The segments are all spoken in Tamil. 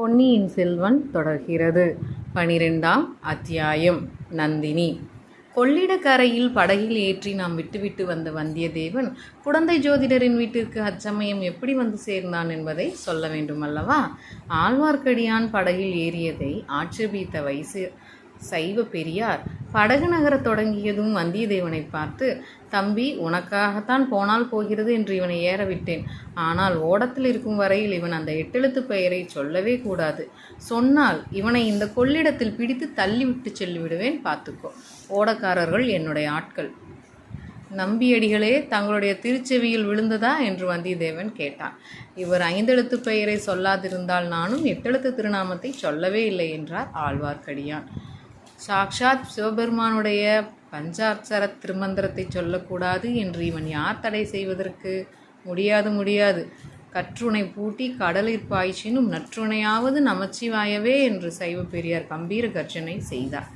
பொன்னியின் செல்வன் தொடர்கிறது. பனிரெண்டாம் அத்தியாயம். நந்தினி. கொள்ளிடக்கரையில் படகில் ஏற்றி நாம் விட்டுவிட்டு வந்த வந்தியத்தேவன் குழந்தை ஜோதிடரின் வீட்டிற்கு அச்சமயம் எப்படி வந்து சேர்ந்தான் என்பதை சொல்ல வேண்டும் அல்லவா? ஆழ்வார்க்கடியான் படகில் ஏறியதை ஆட்சேபித்த வயசு சைவ பெரியார் படகு நகரத் தொடங்கியதும் வந்தியத்தேவனை பார்த்து தம்பி உனக்காகத்தான் போனால் போகிறது என்று இவனை ஏறவிட்டேன். ஆனால் ஓடத்தில் இருக்கும் வரையில் இவன் அந்த எட்டெழுத்து பெயரை சொல்லவே கூடாது. சொன்னால் இவனை இந்த கொள்ளிடத்தில் பிடித்து தள்ளிவிட்டு செல்லிவிடுவேன் பார்த்துக்கோ. ஓடக்காரர்கள் என்னுடைய ஆட்கள். நம்பியடிகளே தங்களுடைய திருச்செவியில் விழுந்ததா என்று வந்தியத்தேவன் கேட்டான். இவர் ஐந்தெழுத்து பெயரை சொல்லாதிருந்தால் நானும் எட்டெழுத்து திருநாமத்தை சொல்லவே இல்லை என்றார் ஆழ்வார்க்கடியான். சாக்ஷாத் சிவபெருமானுடைய பஞ்சாட்சர திருமந்திரத்தை சொல்லக்கூடாது என்று இவன் யார் தடை செய்வதற்கு? முடியாது முடியாது. கற்றுணை பூட்டி கடலிற் பாய்ச்சினும் நற்றுணையாவது நமச்சிவாயவே என்று சைவ பெரியார் கம்பீர கர்ஜனை செய்தார்.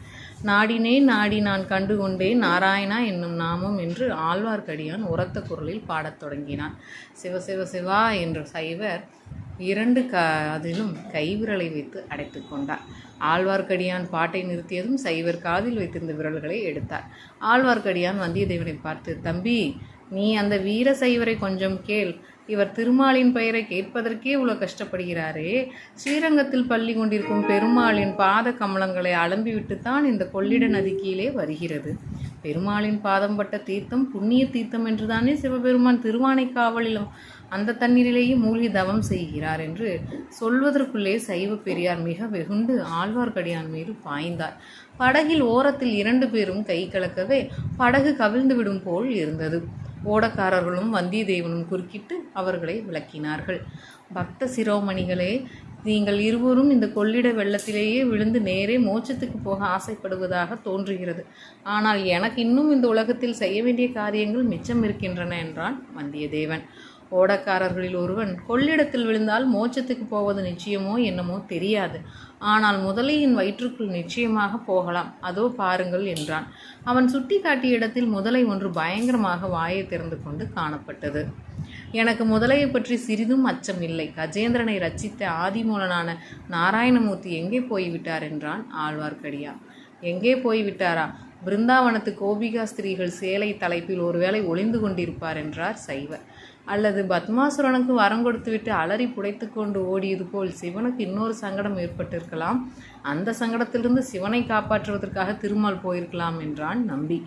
நாடினேன் நாடி நான் கண்டு கொண்டேன் நாராயணா என்னும் நாமம் என்று ஆழ்வார்க்கடியான் உரத்த குரலில் பாடத் தொடங்கினான். சிவ சிவ சிவா என்ற சைவர் இரண்டு க அதிலும் கைவிரலை வைத்து அடைத்து கொண்டார். ஆழ்வார்க்கடியான் பாட்டை நிறுத்தியதும் சைவர் காதில் வைத்திருந்த விரல்களை எடுத்தார். ஆழ்வார்க்கடியான் வந்தியத்தேவனை பார்த்து தம்பி நீ அந்த வீர சைவரை கொஞ்சம் கேள். இவர் திருமாலின் பெயரை கேட்பதற்கே இவ்வளோ கஷ்டப்படுகிறாரே. ஸ்ரீரங்கத்தில் பள்ளி கொண்டிருக்கும் பெருமாளின் பாத கமலங்களை அலம்பிவிட்டுத்தான் இந்த கொள்ளிட நதி கீழே வருகிறது. பெருமாளின் பாதம் பட்ட தீர்த்தம் புண்ணிய தீர்த்தம் என்றுதானே சிவபெருமான் திருவானைக்காவலிலும் அந்த தண்ணீரிலேயே மூழ்கி தவம் செய்கிறார் என்று சொல்வதற்குள்ளே சைவ பெரியார் மிக வெகுண்டு ஆழ்வார்க்கடியான் மீது பாய்ந்தார். படகில் ஓரத்தில் இரண்டு பேரும் கை கலக்கவே படகு கவிழ்ந்து விடும் போல் இருந்தது. ஓடக்காரர்களும் வந்தியத்தேவனும் குறுக்கிட்டு அவர்களை விளக்கினார்கள். பக்த சிரோமணிகளே நீங்கள் இருவரும் இந்த கொள்ளிட வெள்ளத்திலேயே விழுந்து நேரே மோட்சத்துக்கு போக ஆசைப்படுவதாக தோன்றுகிறது. ஆனால் எனக்கு இன்னும் இந்த உலகத்தில் செய்ய வேண்டிய காரியங்கள் மிச்சம் இருக்கின்றன என்றான் வந்தியத்தேவன். ஓடக்காரர்களில் ஒருவன் கொள்ளிடத்தில் விழுந்தால் மோட்சத்துக்கு போவது நிச்சயமோ என்னமோ தெரியாது. ஆனால் முதலையின் வயிற்றுக்குள் நிச்சயமாக போகலாம். அதோ பாருங்கள் என்றான். அவன் சுட்டி காட்டிய இடத்தில் முதலை ஒன்று பயங்கரமாக வாயை திறந்து கொண்டு காணப்பட்டது. எனக்கு முதலையை பற்றி சிறிதும் அச்சம் இல்லை. கஜேந்திரனை ரச்சித்த ஆதிமூலனான நாராயணமூர்த்தி எங்கே போய்விட்டார் என்றான் ஆழ்வார்க்கடியார் எங்கே போய்விட்டாரா? பிருந்தாவனத்து கோபிகா ஸ்திரீகள் சேலை தலைப்பில் ஒருவேளை ஒளிந்து கொண்டிருப்பார் என்றார் சைவர் அல்லது பத்மாசுரனுக்கு வரம் கொடுத்துவிட்டு அலறி புடைத்து கொண்டு ஓடியது போல் சிவனுக்கு இன்னொரு சங்கடம் ஏற்பட்டிருக்கலாம். அந்த சங்கடத்திலிருந்து சிவனை காப்பாற்றுவதற்காக திருமால் போயிருக்கலாம் என்றான் நம்பி.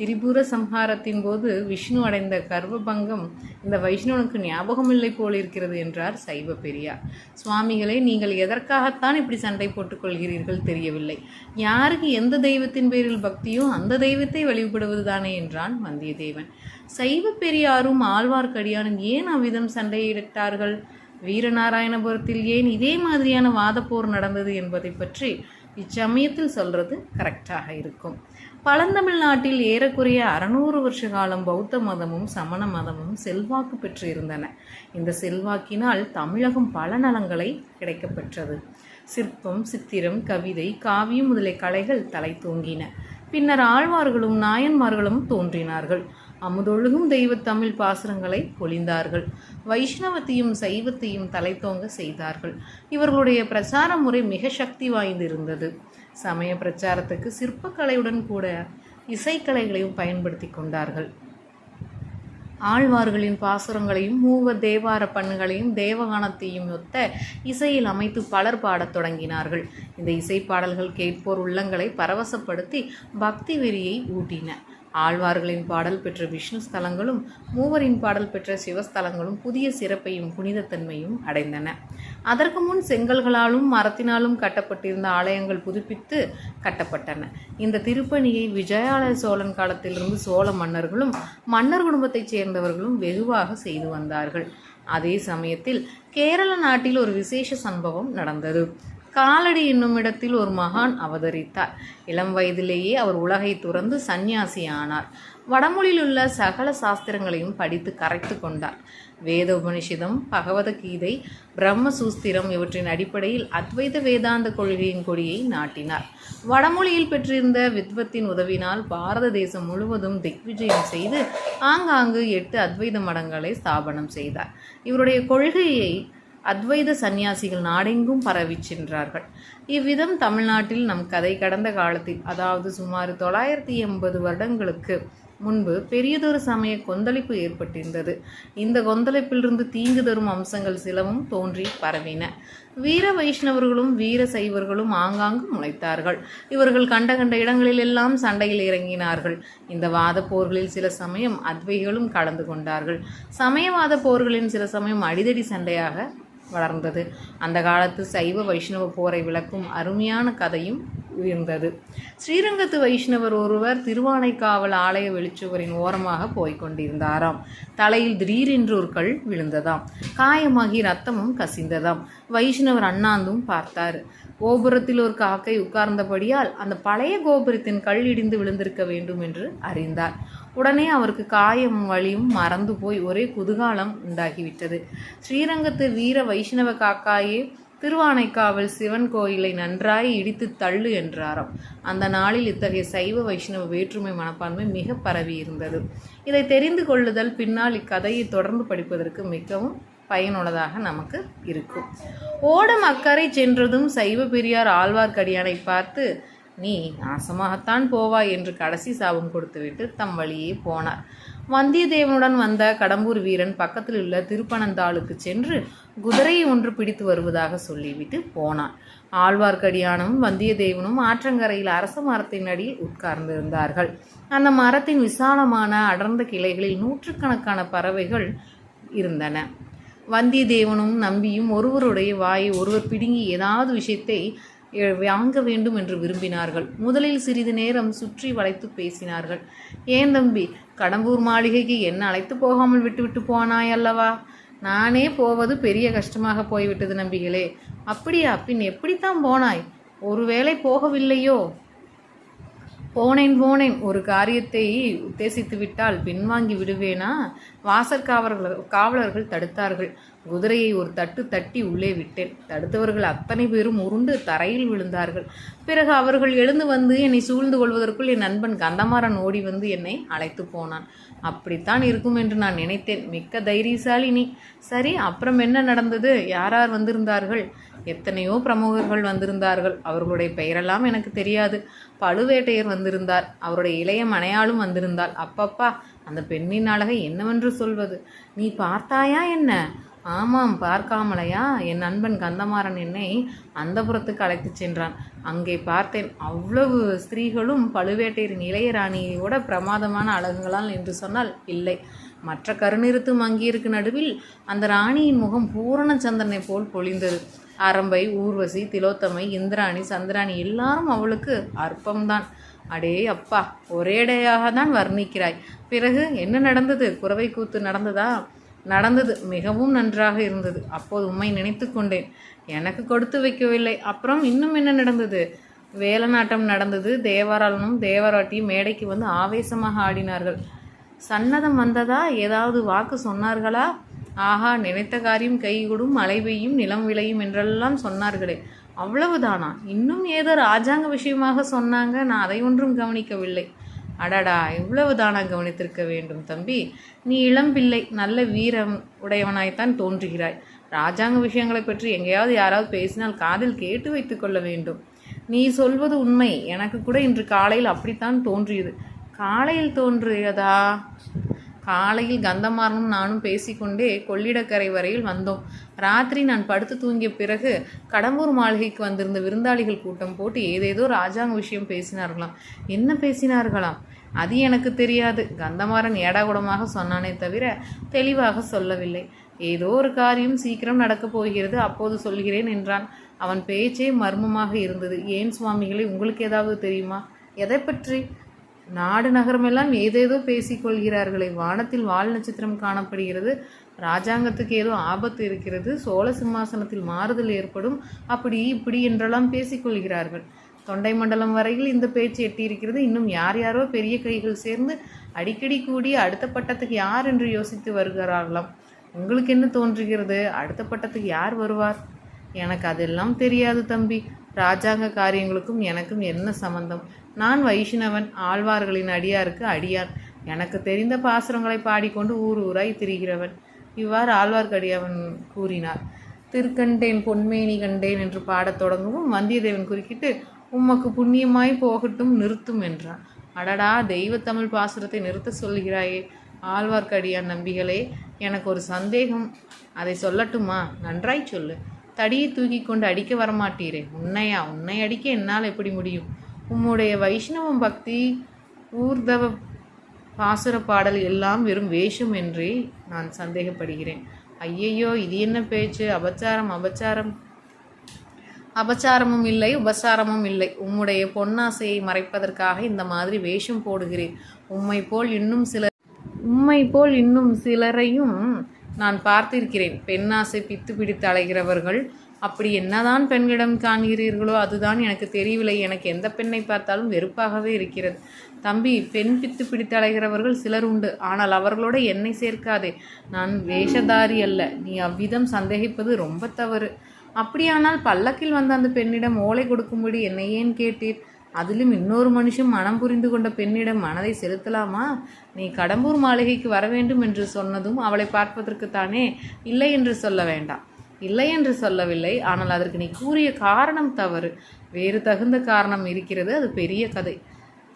திரிபுர சம்ஹாரத்தின் போது விஷ்ணு அடைந்த கர்வபங்கம் இந்த வைஷ்ணவனுக்கு ஞாபகம் இல்லை போல் இருக்கிறது என்றார் சைவ பெரியார். சுவாமிகளே நீங்கள் எதற்காகத்தான் இப்படி சண்டை போட்டுக்கொள்கிறீர்கள் தெரியவில்லை. யாருக்கு எந்த தெய்வத்தின் பேரில் பக்தியோ அந்த தெய்வத்தை வழிபடுவதுதானே என்றான் வந்தியத்தேவன். சைவ பெரியாரும் ஆழ்வார்க்கடியானும் ஏன் அவ்விதம் சண்டையிட்டார்கள்? வீரநாராயணபுரத்தில் ஏன் இதே மாதிரியான வாதப்போர் நடந்தது என்பதை பற்றி இச்சமயத்தில் சொல்றது கரெக்டாக இருக்கும். பழந்தமிழ்நாட்டில் ஏறக்குறைய அறநூறு வருஷ காலம் பௌத்த மதமும் சமண மதமும் செல்வாக்கு பெற்றிருந்தன. இந்த செல்வாக்கினால் தமிழகம் பல நலங்களை கிடைக்கப்பெற்றது சிற்பம் சித்திரம் கவிதை காவியம் முதலிய கலைகள் தலை தூங்கின. பின்னர் ஆழ்வார்களும் நாயன்மார்களும் தோன்றினார்கள். அமுதொழுகும் தெய்வத்தமிழ் பாசுரங்களை பொழிந்தார்கள். வைஷ்ணவத்தையும் சைவத்தையும் தலைத்தோங்க செய்தார்கள். இவர்களுடைய பிரச்சார முறை மிக சக்தி வாய்ந்திருந்தது. சமய பிரச்சாரத்துக்கு சிற்பக்கலையுடன் கூட இசைக்கலைகளையும் பயன்படுத்தி கொண்டார்கள். ஆழ்வார்களின் பாசுரங்களையும் மூவ தேவார பண்ணுகளையும் தேவகானத்தையும் ஒத்த இசையில் அமைத்து பலர் பாடத் தொடங்கினார்கள். இந்த இசைப்பாடல்கள் கேட்போர் உள்ளங்களை பரவசப்படுத்தி பக்தி வெறியை ஊட்டின. ஆழ்வார்களின் பாடல் பெற்ற விஷ்ணு ஸ்தலங்களும் மூவரின் பாடல் பெற்ற சிவஸ்தலங்களும் புதிய சிறப்பையும் புனிதத்தன்மையும் அடைந்தன. அதற்கு முன் செங்கல்களாலும் மரத்தினாலும் கட்டப்பட்டிருந்த ஆலயங்கள் புதுப்பித்து கட்டப்பட்டன. இந்த திருப்பணியை விஜயாலய சோழன் காலத்திலிருந்து சோழ மன்னர்களும் மன்னர் குடும்பத்தைச் சேர்ந்தவர்களும் வெகுவாக செய்து வந்தார்கள். அதே சமயத்தில் கேரள நாட்டில் ஒரு விசேஷ சம்பவம் நடந்தது. காலடி என்னும் இடத்தில் ஒரு மகான் அவதரித்தார். இளம் வயதிலேயே அவர் உலகை துறந்து சந்நியாசி ஆனார் வடமொழியில் உள்ள சகல சாஸ்திரங்களையும் படித்து கரைத்து கொண்டார். வேத உபனிஷதம் பகவதகீதை பிரம்மசூஸ்திரம் இவற்றின் அடிப்படையில் அத்வைத வேதாந்த கொள்கையின் கொடியை நாட்டினார். வடமொழியில் பெற்றிருந்த வித்வத்தின் உதவினால் பாரத தேசம் முழுவதும் திக்விஜயம் செய்து ஆங்காங்கு எட்டு அத்வைத மடங்களை ஸ்தாபனம் செய்தார். இவருடைய கொள்கையை அத்வைத சந்நியாசிகள் நாடெங்கும் பரவிச் சென்றார்கள். இவ்விதம் தமிழ்நாட்டில் நம் கதை கடந்த காலத்தில் அதாவது சுமார் தொள்ளாயிரத்தி எண்பது வருடங்களுக்கு முன்பு பெரியதொரு சமய கொந்தளிப்பு ஏற்பட்டிருந்தது. இந்த கொந்தளிப்பிலிருந்து தீங்கு தரும் அம்சங்கள் சிலவும் தோன்றி பரவின. வீர வைஷ்ணவர்களும் வீர சைவர்களும் ஆங்காங்கு முளைத்தார்கள். இவர்கள் கண்ட கண்ட இடங்களில் எல்லாம் சண்டையில் இறங்கினார்கள். இந்த வாத போர்களில் சில சமயம் அத்வைகளும் கலந்து கொண்டார்கள். சமயவாத போர்களின் சில சமயம் அடிதடி சண்டையாக வளர்ந்தது. அந்த காலத்து சைவ வைஷ்ணவ போரை விளக்கும் அருமையான கதையும் இருந்தது. ஸ்ரீரங்கத்து வைஷ்ணவர் ஒருவர் திருவானைக்காவல் ஆலய வெளிச்சுவரின் ஓரமாக போய்கொண்டிருந்தாராம் தலையில் திடீரென்று ஒரு கல் விழுந்ததாம். காயமாகி ரத்தமும் கசிந்ததாம். வைஷ்ணவர் அண்ணாந்தும் பார்த்தார். கோபுரத்தில் ஒரு காக்கை உட்கார்ந்தபடியால் அந்த பழைய கோபுரத்தின் கல் இடிந்து விழுந்திருக்க வேண்டும் என்று அறிந்தார். உடனே அவருக்கு காயம் வலியும் மறந்து போய் ஒரே குதூகாலம் உண்டாகிவிட்டது. ஸ்ரீரங்கத்து வீர வைஷ்ணவ காக்காயே திருவானைக்காவல் சிவன் கோயிலை நன்றாய் இடித்து தள்ளு என்றாராம். அந்த நாளில் இத்தகைய சைவ வைஷ்ணவ வேற்றுமை மனப்பான்மை மிக பரவி இருந்தது. இதை தெரிந்து கொள்ளுதல் பின்னால் இக்கதையை தொடர்ந்து படிப்பதற்கு மிகவும் பயனுள்ளதாக நமக்கு இருக்கும். ஓடம் அக்கறை சென்றதும் சைவ பெரியார் ஆழ்வார்க்கடியானை பார்த்து நீ நாசமாகத்தான் போவாய் என்று கடைசி சாபம் கொடுத்துவிட்டு தம் வழியே போனார். வந்தியத்தேவனுடன் வந்த கடம்பூர் வீரன் பக்கத்தில் உள்ள திருப்பனந்தாளுக்கு சென்று குதிரையை ஒன்று பிடித்து வருவதாக சொல்லிவிட்டு போனான். ஆழ்வார்க்கடியானும் வந்தியத்தேவனும் ஆற்றங்கரையில் அரச மரத்தின் அடியில் உட்கார்ந்திருந்தார்கள். அந்த மரத்தின் விசாலமான அடர்ந்த கிளைகளில் நூற்றுக்கணக்கான பறவைகள் இருந்தன. வந்தியத்தேவனும் நம்பியும் ஒருவருடைய வாயை ஒருவர் பிடுங்கி ஏதாவது விஷயத்தை வாங்க வேண்டும் என்று விரும்பினார்கள். முதலில் சிறிது நேரம் சுற்றி வளைத்து பேசினார்கள். ஏன் தம்பி கடம்பூர் மாளிகைக்கு என்ன அழைத்து போகாமல் விட்டுவிட்டு போனாய் அல்லவா? நானே போவது பெரிய கஷ்டமாக போய்விட்டது நம்பிகளே. அப்படியா? பின் எப்படித்தான் போனாய்? ஒருவேளை போகவில்லையோ? போனேன் போனேன். ஒரு காரியத்தை உத்தேசித்து விட்டால் பின்வாங்கி விடுவேனா? வாசற் காவலர்கள் காவலர்கள் தடுத்தார்கள். குதிரையை ஒரு தட்டு தட்டி உள்ளே விட்டேன். தடுத்தவர்கள் அத்தனை பேரும் உருண்டு தரையில் விழுந்தார்கள். பிறகு அவர்கள் எழுந்து வந்து என்னை சூழ்ந்து கொள்வதற்குள் என் நண்பன் கந்தமாறன் ஓடி வந்து என்னை அழைத்து போனான். அப்படித்தான் இருக்கும் என்று நான் நினைத்தேன். மிக்க தைரியசாலி நீ. சரி அப்புறம் என்ன நடந்தது? யார் யார் வந்திருந்தார்கள்? எத்தனையோ பிரமுகர்கள் வந்திருந்தார்கள். அவர்களுடைய பெயரெல்லாம் எனக்கு தெரியாது. பழுவேட்டையர் வந்திருந்தார். அவருடைய இளைய மனையாளும் வந்திருந்தாள். அப்பப்பா அந்த பெண்ணின் அழகை என்னவென்று சொல்வது? நீ பார்த்தாயா என்ன? ஆமாம் பார்க்காமலையா? என் நண்பன் கந்தமாறன் என்னை அந்தபுரத்துக்கு அழைத்துச் சென்றான். அங்கே பார்த்தேன் அவ்வளவு ஸ்திரீகளும் பழுவேட்டையரின் இளையராணியோட பிரமாதமான அழகுங்களால் என்று சொன்னால் இல்லை. மற்ற கருநிறுத்து மங்கியிருக்கு நடுவில் அந்த ராணியின் முகம் பூரண சந்திரனை போல் பொழிந்தது. அரம்பை ஊர்வசி திலோத்தமை இந்திராணி சந்திராணி எல்லாரும் அவளுக்கு அற்பம்தான். அடே அப்பா ஒரேடையாக தான் வர்ணிக்கிறாய். பிறகு என்ன நடந்தது? குறவை கூத்து நடந்ததா? நடந்தது. மிகவும் நன்றாக இருந்தது. அப்போது உண்மை நினைத்து கொண்டேன். எனக்கு கொடுத்து வைக்கவில்லை. அப்புறம் இன்னும் என்ன நடந்தது? வேலநாட்டம் நடந்தது. தேவராளனும் தேவராட்டியும் மேடைக்கு வந்து ஆவேசமாக ஆடினார்கள். சன்னதம் வந்ததா? ஏதாவது வாக்கு சொன்னார்களா? ஆஹா நினைத்த காரியம் கைகூடும் மழை பெய்யும் நிலம் விளையும் என்றெல்லாம் சொன்னார்களே. அவ்வளவுதானா? இன்னும் ஏதோ ராஜாங்க விஷயமாக சொன்னாங்க. நான் அதை ஒன்றும் கவனிக்கவில்லை. அடடா இவ்வளவு தானா கவனித்திருக்க வேண்டும் தம்பி? நீ இளம்பிள்ளை நல்ல வீரம் உடையவனாய்த்தான் தோன்றுகிறாய். ராஜாங்க விஷயங்களை பற்றி எங்கேயாவது யாராவது பேசினால் காதில் கேட்டு வைத்துக்கொள்ள வேண்டும். நீ சொல்வது உண்மை. எனக்கு கூட இன்று காலையில் அப்படித்தான் தோன்றியது. காலையில் தோன்றியதா? காலையில் கந்தமாறனும் நானும் பேசிக்கொண்டே கொள்ளிடக்கரை வரையில் வந்தோம். ராத்திரி நான் படுத்து தூங்கிய பிறகு கடம்பூர் மாளிகைக்கு வந்திருந்த விருந்தாளிகள் கூட்டம் போட்டு ஏதேதோ ராஜாங்க விஷயம் பேசினார்களாம். என்ன பேசினார்களாம்? அது எனக்கு தெரியாது. கந்தமாறன் ஏடாகுடமாக சொன்னானே தவிர தெளிவாக சொல்லவில்லை. ஏதோ ஒரு காரியம் சீக்கிரம் நடக்கப் போகிறது அப்போது சொல்கிறேன் என்றான். அவன் பேச்சே மர்மமாக இருந்தது. ஏன் சுவாமிகளே உங்களுக்கு ஏதாவது தெரியுமா? எதை பற்றி? நாடு நகரமெல்லாம் ஏதேதோ பேசிக்கொள்கிறார்களே வானத்தில் வால் நட்சத்திரம் காணப்படுகிறது. ராஜாங்கத்துக்கு ஏதோ ஆபத்து இருக்கிறது. சோழ சிம்மாசனத்தில் மாறுதல் ஏற்படும். அப்படி இப்படி என்றெல்லாம் பேசிக்கொள்கிறார்கள் தொண்டை மண்டலம் வரையில் இந்த பேச்சு எட்டியிருக்கிறது. இன்னும் யார் யாரோ பெரிய கைகள் சேர்ந்து அடிக்கடி கூடி அடுத்த பட்டத்துக்கு யார் என்று யோசித்து வருகிறார்களாம். உங்களுக்கு என்ன தோன்றுகிறது? அடுத்த பட்டத்துக்கு யார் வருவார்? எனக்கு அதெல்லாம் தெரியாது தம்பி. ராஜாங்க காரியங்களுக்கும் எனக்கும் என்ன சம்பந்தம்? நான் வைஷ்ணவன் ஆழ்வார்களின் அடியாருக்கு அடியான். எனக்கு தெரிந்த பாசுரங்களை பாடிக்கொண்டு ஊர் ஊராய் திரிகிறவன். இவ்வாறு ஆழ்வார்க்கடியவன் கூறினார். திருக்கண்டேன் பொன்மேனி கண்டேன் என்று பாடத் தொடங்கவும் வந்தியத்தேவன் குறுக்கிட்டு உமக்கு புண்ணியமாய் போகட்டும் நிறுத்தும் என்றான். அடடா தெய்வத்தமிழ் பாசுரத்தை நிறுத்த சொல்கிறாயே ஆழ்வார்க்கடியான் நம்பிகளே எனக்கு ஒரு சந்தேகம். அதை சொல்லட்டுமா? நன்றாய் சொல்லு. தடியை தூக்கி கொண்டு அடிக்க வரமாட்டீரே. உன்னையா? உன்னை அடிக்க என்னால் எப்படி முடியும்? உம்முடைய வைஷ்ணவம் பக்தி ஊர்தவ பாசுர பாடல் எல்லாம் வெறும் வேஷம் என்றே நான் சந்தேகப்படுகிறேன். ஐயையோ இது என்ன பேச்சு? அபச்சாரம் அபச்சாரம். அபச்சாரமும் இல்லை உபசாரமும் இல்லை. உம்முடைய பொன்னாசையை மறைப்பதற்காக இந்த மாதிரி வேஷம் போடுகிறேன். உம்மை போல் இன்னும் சில உம்மை போல் இன்னும் சிலரையும் நான் பார்த்திருக்கிறேன். பெண்ணாசை பித்து பிடித்து அலைகிறவர்கள் அப்படி என்னதான் பெண்களிடம் காண்கிறீர்களோ அதுதான் எனக்கு தெரியவில்லை. எனக்கு எந்த பெண்ணை பார்த்தாலும் வெறுப்பாகவே இருக்கிறது. தம்பி பெண் பித்து பிடித்து அலைகிறவர்கள் சிலர் உண்டு. ஆனால் அவர்களோட என்னை சேர்க்காதே. நான் வேஷதாரி அல்ல. நீ அவ்விதம் சந்தேகிப்பது ரொம்ப தவறு. அப்படியானால் பல்லக்கில் வந்த அந்த பெண்ணிடம் ஓலை கொடுக்கும்படி என்னை ஏன் கேட்டீர்? அதிலும் இன்னொரு மனுஷன் மனம் புரிந்து கொண்ட பெண்ணிடம் மனதை செலுத்தலாமா? நீ கடம்பூர் மாளிகைக்கு வர வேண்டும் என்று சொன்னதும் அவளை பார்ப்பதற்குத்தானே? இல்லை என்று சொல்ல வேண்டாம். இல்லை என்று சொல்லவில்லை. ஆனால் அதற்கு நீ கூறிய காரணம் தவறு. வேறு தகுந்த காரணம் இருக்கிறது. அது பெரிய கதை.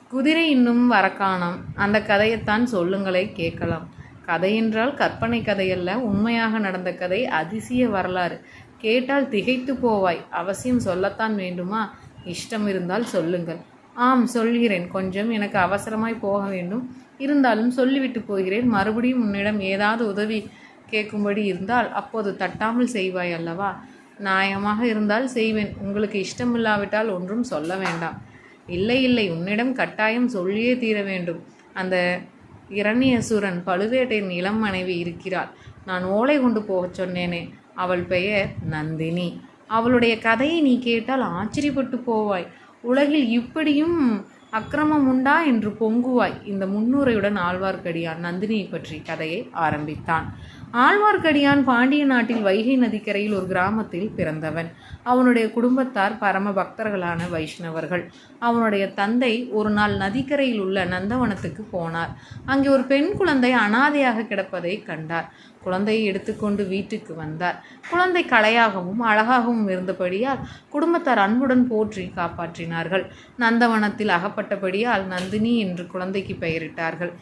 குதிரை இன்னும் வரக்காணாம். அந்த கதையைத்தான் சொல்லுங்களை கேட்கலாம். கதை என்றால் கற்பனை கதையல்ல உண்மையாக நடந்த கதை அதிசய வரலாறு. கேட்டால் திகைத்து போவாய். அவசியம் சொல்லத்தான் வேண்டுமா? இஷ்டம் இருந்தால் சொல்லுங்கள். ஆம் சொல்கிறேன். கொஞ்சம் எனக்கு அவசரமாய் போக வேண்டும். இருந்தாலும் சொல்லிவிட்டு போகிறேன். மறுபடியும் உன்னிடம் ஏதாவது உதவி கேட்கும்படி இருந்தால் அப்போது தட்டாமல் செய்வாய் அல்லவா? நியாயமாக இருந்தால் செய்வேன். உங்களுக்கு இஷ்டமில்லாவிட்டால் ஒன்றும் சொல்ல வேண்டாம். இல்லை இல்லை. உன்னிடம் கட்டாயம் சொல்லியே தீர வேண்டும். அந்த இரணியசுரன் பழுவேட்டையின் இளம் மனைவி இருக்கிறாள். நான் ஓலை கொண்டு போகச் சொன்னேனே. அவள் பெயர் நந்தினி. அவளுடைய கதையை நீ கேட்டால் ஆச்சரியப்பட்டு போவாய். உலகில் இப்படியும் அக்கிரமம் உண்டா என்று பொங்குவாய். இந்த முன்னுரையுடன் ஆழ்வார்க்கடியான் நந்தினியை பற்றி கதையை ஆரம்பித்தான். ஆழ்வார்க்கடியான் பாண்டிய நாட்டில் வைகை நதிக்கரையில் ஒரு கிராமத்தில் பிறந்தவன். அவனுடைய குடும்பத்தார் பரம பக்தர்களான வைஷ்ணவர்கள். அவனுடைய தந்தை ஒரு நாள் நதிக்கரையில் உள்ள நந்தவனத்துக்கு போனார். அங்கே ஒரு பெண் குழந்தை அனாதையாக கிடப்பதை கண்டார். குழந்தையை எடுத்துக்கொண்டு வீட்டுக்கு வந்தார். குழந்தை கலையாகவும் அழகாகவும் இருந்தபடியால் குடும்பத்தார் அன்புடன் போற்றி காப்பாற்றினார்கள். நந்தவனத்தில் அகப்பட்டபடியால் நந்தினி என்று குழந்தைக்கு பெயரிட்டார்கள்.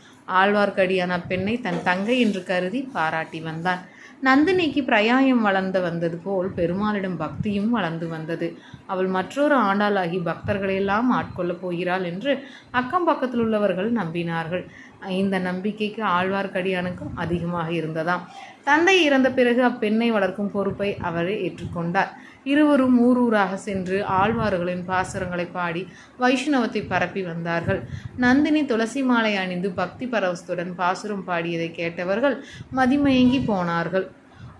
ஆழ்வார்க்கடியான பெண்ணை தன் தங்கை என்று கருதி பாராட்டி வந்தான். நந்தினிக்கு பிரயாயம் வளர்ந்து வந்தது போல் பெருமாளிடம் பக்தியும் வளர்ந்து வந்தது. அவள் மற்றொரு ஆண்டாளாகி பக்தர்களையெல்லாம் ஆட்கொள்ளப் போகிறாள் என்று அக்கம் பக்கத்தில் உள்ளவர்கள் நம்பினார்கள். இந்த நம்பிக்கைக்கு ஆழ்வார்க்கடியானுக்கும் அதிகமாக இருந்ததாம். தந்தை இறந்த பிறகு அப்பெண்ணை வளர்க்கும் பொறுப்பை அவரே ஏற்றுக்கொண்டார். இருவரும் ஊர் ஊராக சென்று ஆழ்வார்களின் பாசுரங்களை பாடி வைஷ்ணவத்தை பரப்பி வந்தார்கள். நந்தினி துளசி மாலை அணிந்து பக்தி பரவசத்துடன் பாசுரம் பாடியதை கேட்டவர்கள் மதிமயங்கி போனார்கள்.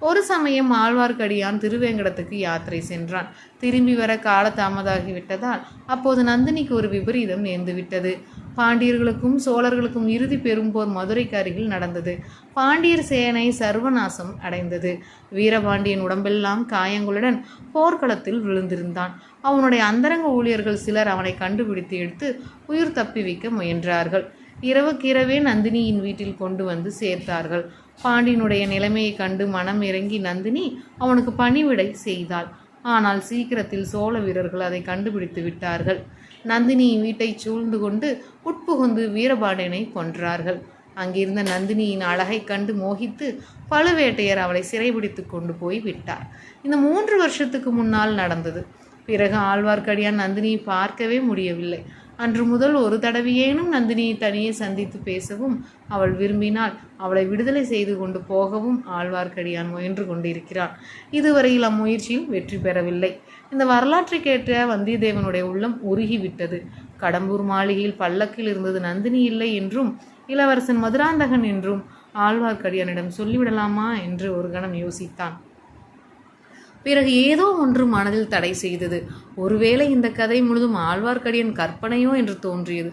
ஒரு சமயம் ஆழ்வார்க்கடியான் திருவேங்கடத்துக்கு யாத்திரை சென்றான். திரும்பி வர கால தாமதாகிவிட்டதால் அப்போது நந்தினிக்கு ஒரு விபரீதம் நேர்ந்துவிட்டது. பாண்டியர்களுக்கும் சோழர்களுக்கும் இறுதி பெரும்போர் மதுரைக்கு அருகில் நடந்தது. பாண்டியர் சேனை சர்வநாசம் அடைந்தது. வீரபாண்டியன் உடம்பெல்லாம் காயங்களுடன் போர்க்களத்தில் விழுந்திருந்தான். அவனுடைய அந்தரங்க ஊழியர்கள் சிலர் அவனை கண்டுபிடித்து எடுத்து உயிர் தப்பி வைக்க முயன்றார்கள். இரவுக்கிரவே நந்தினியின் வீட்டில் கொண்டு வந்து சேர்த்தார்கள். பாண்டியனுடைய நிலைமையை கண்டு மனம் இறங்கி நந்தினி அவனுக்கு பணிவிடை செய்தாள். ஆனால் சீக்கிரத்தில் சோழ வீரர்கள் அதை கண்டுபிடித்து விட்டார்கள். நந்தினியின் வீட்டை சூழ்ந்து கொண்டு உட்புகுந்து வீரபாண்டியனை கொன்றார்கள். அங்கிருந்த நந்தினியின் அழகை கண்டு மோகித்து பழுவேட்டையர் அவளை சிறைபிடித்து கொண்டு போய் விட்டார். இந்த மூன்று வருஷத்துக்கு முன்னால் நடந்தது. பிறகு ஆழ்வார்க்கடியான் நந்தினியை பார்க்கவே முடியவில்லை. அன்று முதல் ஒரு தடவையேனும் நந்தினியை தனியே சந்தித்து பேசவும் அவள் விரும்பினால் அவளை விடுதலை செய்து கொண்டு போகவும் ஆழ்வார்க்கடியான் முயன்று கொண்டிருக்கிறான் இதுவரையில் அம்முயற்சியில் வெற்றி பெறவில்லை. இந்த வரலாற்றை கேட்ட வந்தியத்தேவனுடைய உள்ளம் உருகிவிட்டது. கடம்பூர் மாளிகையில் பல்லக்கில் இருந்தது நந்தினி இல்லை என்றும் இளவரசன் மதுராந்தகன் என்றும் ஆழ்வார்க்கடியானிடம் சொல்லிவிடலாமா என்று ஒரு கணம் யோசித்தான். பிறகு ஏதோ ஒன்று மனதில் தடை செய்தது. ஒருவேளை இந்த கதை முழுதும் ஆழ்வார்க்கடியன் கற்பனையோ என்று தோன்றியது.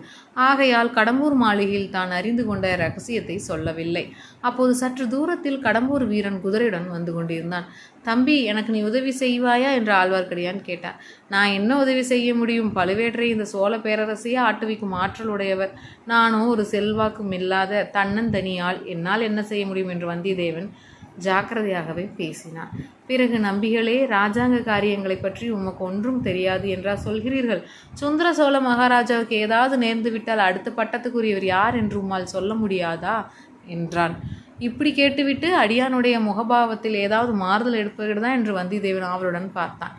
ஆகையால் கடம்பூர் மாளிகையில் தான் அறிந்து கொண்ட ரகசியத்தை சொல்லவில்லை. அப்போது சற்று தூரத்தில் கடம்பூர் வீரன் குதிரையுடன் வந்து கொண்டிருந்தான். தம்பி எனக்கு நீ உதவி செய்வாயா? என்று ஆழ்வார்க்கடியான் கேட்டான். நான் என்ன உதவி செய்ய முடியும்? பழுவேற்றை இந்த சோழ பேரரசையே ஆட்டுவிக்கும் ஆற்றல் உடையவர் நானும் ஒரு செல்வாக்கும் இல்லாத தன்னந்தனியால் என்னால் என்ன செய்ய முடியும்? என்று வந்தியத்தேவன் ஜாக்கிரதையாகவே பேசினான். பிறகு நம்பிகளே ராஜாங்க காரியங்களை பற்றி உமக்கு ஒன்றும் தெரியாது என்றா சொல்கிறீர்கள்? சுந்தர சோழ மகாராஜாவுக்கு ஏதாவது நேர்ந்து விட்டால் அடுத்த பட்டத்துக்குரியவர் யார் என்று உம்மால் சொல்ல முடியாதா? என்றான். இப்படி கேட்டுவிட்டு அடியானுடைய முகபாவத்தில் ஏதாவது மாறுதல் எடுப்பதுதான் என்று வந்தியத்தேவன் அவளுடன் பார்த்தான்.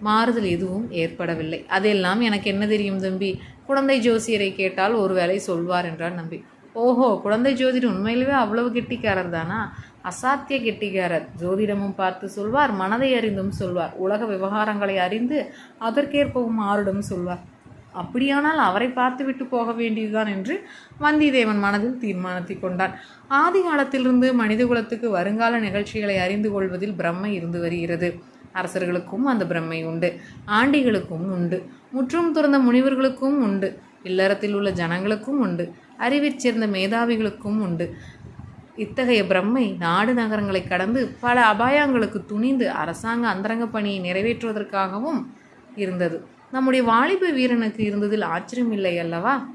மாறுதல் எதுவும் ஏற்படவில்லை. அதெல்லாம் எனக்கு என்ன தெரியும் தம்பி? குழந்தை ஜோசியரை கேட்டால் ஒருவேளை சொல்வார் என்றான் நம்பி. ஓஹோ குழந்தை ஜோதிடர் உண்மையிலேயே அவ்வளவு கெட்டிக்காரர் தானா அசாத்திய கெட்டிகாரர். ஜோதிடமும் பார்த்து சொல்வார் மனதை அறிந்தும் சொல்வார். உலக விவகாரங்களை அறிந்து அதற்கேற்பவும் ஆருடம் சொல்வார். அப்படியானால் அவரை பார்த்துவிட்டு போக வேண்டியதுதான் என்று வந்தியத்தேவன் மனதில் தீர்மானித்து கொண்டான். ஆதி காலத்திலிருந்து மனிதகுலத்துக்கு வருங்கால நிகழ்ச்சிகளை அறிந்து கொள்வதில் பிரம்மை இருந்து வருகிறது. அரசர்களுக்கும் அந்த பிரம்மை உண்டு. ஆண்டிகளுக்கும் உண்டு. முற்றும் துறந்த முனிவர்களுக்கும் உண்டு. இல்லறத்தில் உள்ள ஜனங்களுக்கும் உண்டு. அறிவிற் சேர்ந்த மேதாவிகளுக்கும் உண்டு. இத்தகைய பிரம்மை நாடு நகரங்களை கடந்து பல அபாயங்களுக்கு துணிந்து அரசாங்க அந்தரங்க பணியை நிறைவேற்றுவதற்காகவும் இருந்தது. நம்முடைய வாலிப வீரனுக்கு இருந்ததில் ஆச்சரியமில்லை அல்லவா?